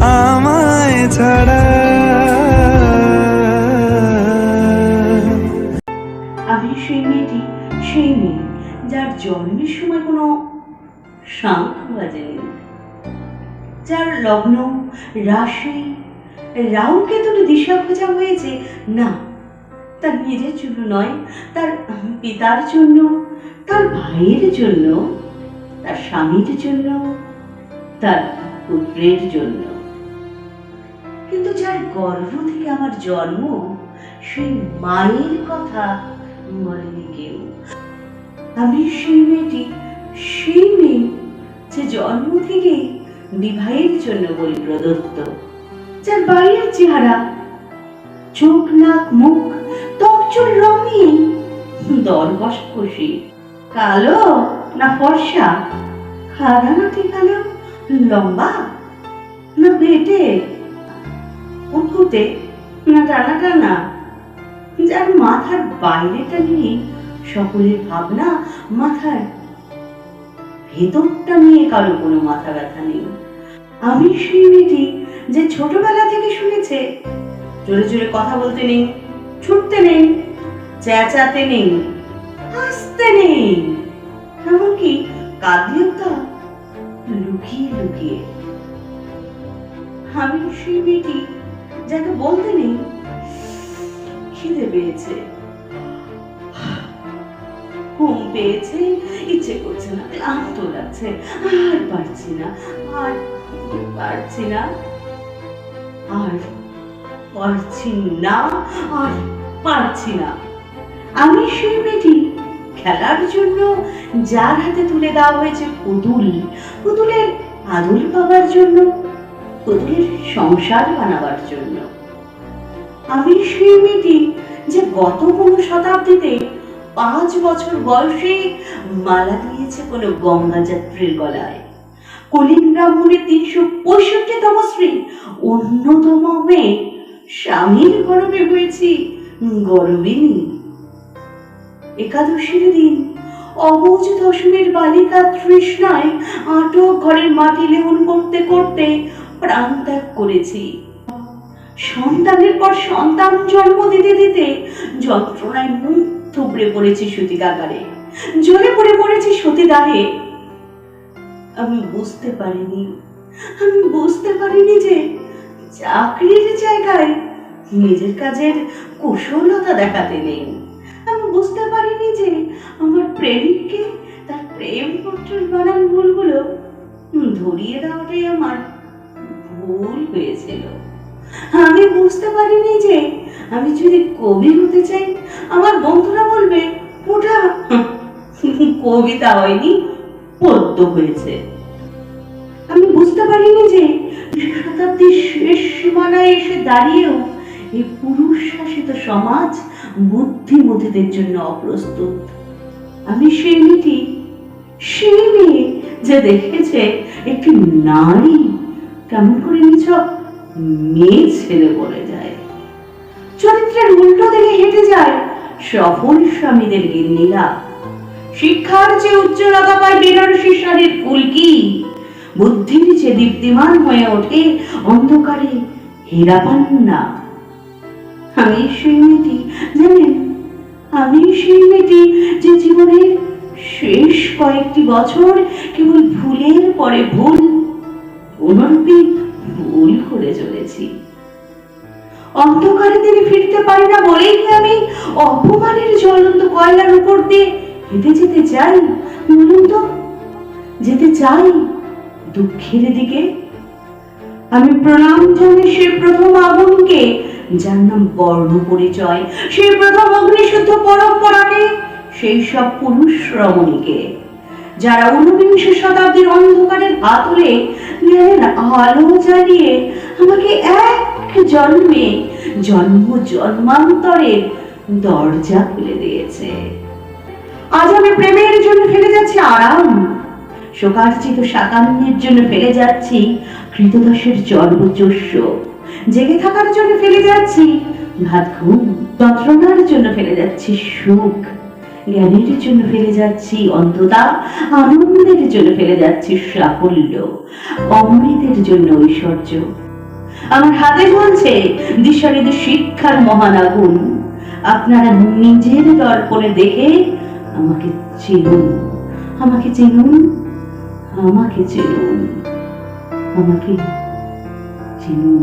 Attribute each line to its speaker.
Speaker 1: আমায় ছাড়া।
Speaker 2: আমি সেই মেয়েটি, সেই মেয়ে, যার জন্মের সময় কোনো শাঁখ বাজেনি। যার লগ্ন, রাশি রাহুকে দুটো দিশা খোঁজা হয়েছে। না, তার নিজের জন্য নয়, তার পিতার জন্য, তার ভাইয়ের জন্য, তার স্বামীর জন্য, তার পুত্রের জন্য। কিন্তু যার গর্ভ থেকে আমার জন্ম, সেই মায়ের কথা বলেনি কেউ আমি সেই মেয়েটি, সেই মেয়ে যে জন্ম থেকে বিবাহের জন্য বই প্রদত্ত। যার বাইরের চেহারা, চোখ, নাক, মুখ ত্বকচুর রঙিন দর বসি কালো না ফর্সা? খাদা নাটি কালো লম্বা? না বেটে? উটকুটে না, টানা টানা। যার মাথার বাইরেটা নিয়ে সকলের ভাবনা, মাথার ভেতরটা নিয়ে কারও কোনো মাথা ব্যথা নেই। আমি সেই মেয়েটি যে ছোটবেলা থেকে শুনেছে, জোরে জোরে কথা বলতে নেই, ছুটতে নেই, চেঁচাতে নেই, হাসতে নেই, এমনকি কাঁদলেও তা লুকিয়ে লুকিয়ে। আমি সেই মেয়েটি যাকে বলতে নেই, খিদে পেয়েছে। ঘুম পেয়েছে, ইচ্ছে করছে না, ক্লান্ত লাগছে, আর পারছি না, আর পারছি না, আর পারছি না, আর পারছি না। আমি সেই মেয়েটি খেলার জন্য যার হাতে তুলে দেওয়া হয়েছে পুতুল। পুতুলের আদর পাবার জন্য পুতুলের সংসার বানাবার জন্য। আমি সেই মেয়েটি যে গত কোনো শতাব্দীতে পাঁচ বছর বয়সে মালা দিয়েছে কোনো গঙ্গা যাত্রীর গলায়। কলিং ব্রাহ্মণের তিনশো পঁয়ষট্টিতম স্ত্রী, অন্যতম মেয়ে, স্বামীর গরমে হয়েছি গরবিনী। একাদশীর দিন অবুজ দশমীর বালিকা তৃষ্ণায় আটক ঘরের মাটি লেহন করতে করতে প্রাণ ত্যাগ করেছি। সন্তানের পর সন্তান জন্ম দিতে দিতে যন্ত্রণায় মুখ থুবড়ে পড়েছি সতীকাগারে জ্বলে পড়ে পড়েছি সতীদাহে আমি বুঝতে পারিনি, আমি বুঝতে পারিনি যে চাকরির জায়গায় নিজের কাজের কুশলতা দেখাতে নেই। আমি বুঝতে পারিনি যে আমার প্রেমিককে তার প্রেম পত্রের বানান ভুলগুলো ধরিয়ে দেওয়াটাই আমার ভুল হয়েছিল। আমি বুঝতে পারিনি যে আমি যদি কবি হতে চাই, আমার বন্ধুরা বলবে, ওটা কবিতা হয়নি, পদ্য হয়েছে। আমি বুঝতে পারিনি যে শতাব্দীর শেষ সীমানায় এসে দাঁড়িয়েও এই পুরুষ শাসিত সমাজ বুদ্ধিমতীদের জন্য অপ্রস্তুত। আমি সেই মেয়েটি, সেই মেয়ে যে দেখেছে একটি নারী কেমন করে নিছক মেয়ে ছেলে বলে যায়। চরিত্রের উল্টো দিকে হেঁটে যায় সফল স্বামীদের গিন্নিরা। শিক্ষার যে উজ্জ্বলতা পায় বেনারসি শাড়ির ফুলকি। বুদ্ধির যে দীপ্তিমান হয়ে ওঠে অন্ধকারে হীরা পান্না আমি সেই মেয়েটি, জানেন? আমি সেই মেয়েটি যে জীবনের শেষ কয়েকটি বছর কেবল ভুলের পরে ভুল পুনরুক্তি ভুল করে চলেছি। অন্ধকারে তিনি ফিরতে পারি না বলেই কি আমি অপমানের জ্বলন্ত কয়লার উপর দিয়ে হেঁটে যেতে চাই? বলুন তো, যেতে চাই দুঃখের দিকে? আমি প্রণাম জানি সে প্রথম আগুনকে, যার নাম বর্ণ পরিচয়। সেই প্রথম অগ্নিশুদ্ধ পরম্পরাকে, সেই সব পুরুষ রমণীকে। যারা ঊনবিংশ শতাব্দীর অন্ধকারের হাতুড়ে জ্ঞানের আলো জ্বালিয়ে আমাকে এক জন্মে জন্ম জন্মান্তরের দরজা খুলে দিয়েছে। আজ আমি প্রেমের জন্য ফেলে যাচ্ছি আরাম। শোকার্জিত সাতান্নের জন্য ফেলে যাচ্ছি কৃতদাসের জন্মচস্য জেগে থাকার জন্য ফেলে যাচ্ছি ভাত ঘুম, যন্ত্রণার জন্য ফেলে যাচ্ছি সুখ। জ্ঞানের জন্য ফেলে যাচ্ছি, অন্ততা আনন্দের জন্য ফেলে যাচ্ছি সাফল্য, অমৃতের জন্য ঐশ্বর্য। আমার হাতে চলছে দিশারিত শিক্ষার মহান আগুন। আপনারা নিজের দর্পণে দেখে আমাকে চিনুন আমাকে চিনুন আমাকে চিনুন আমাকে চিনুন।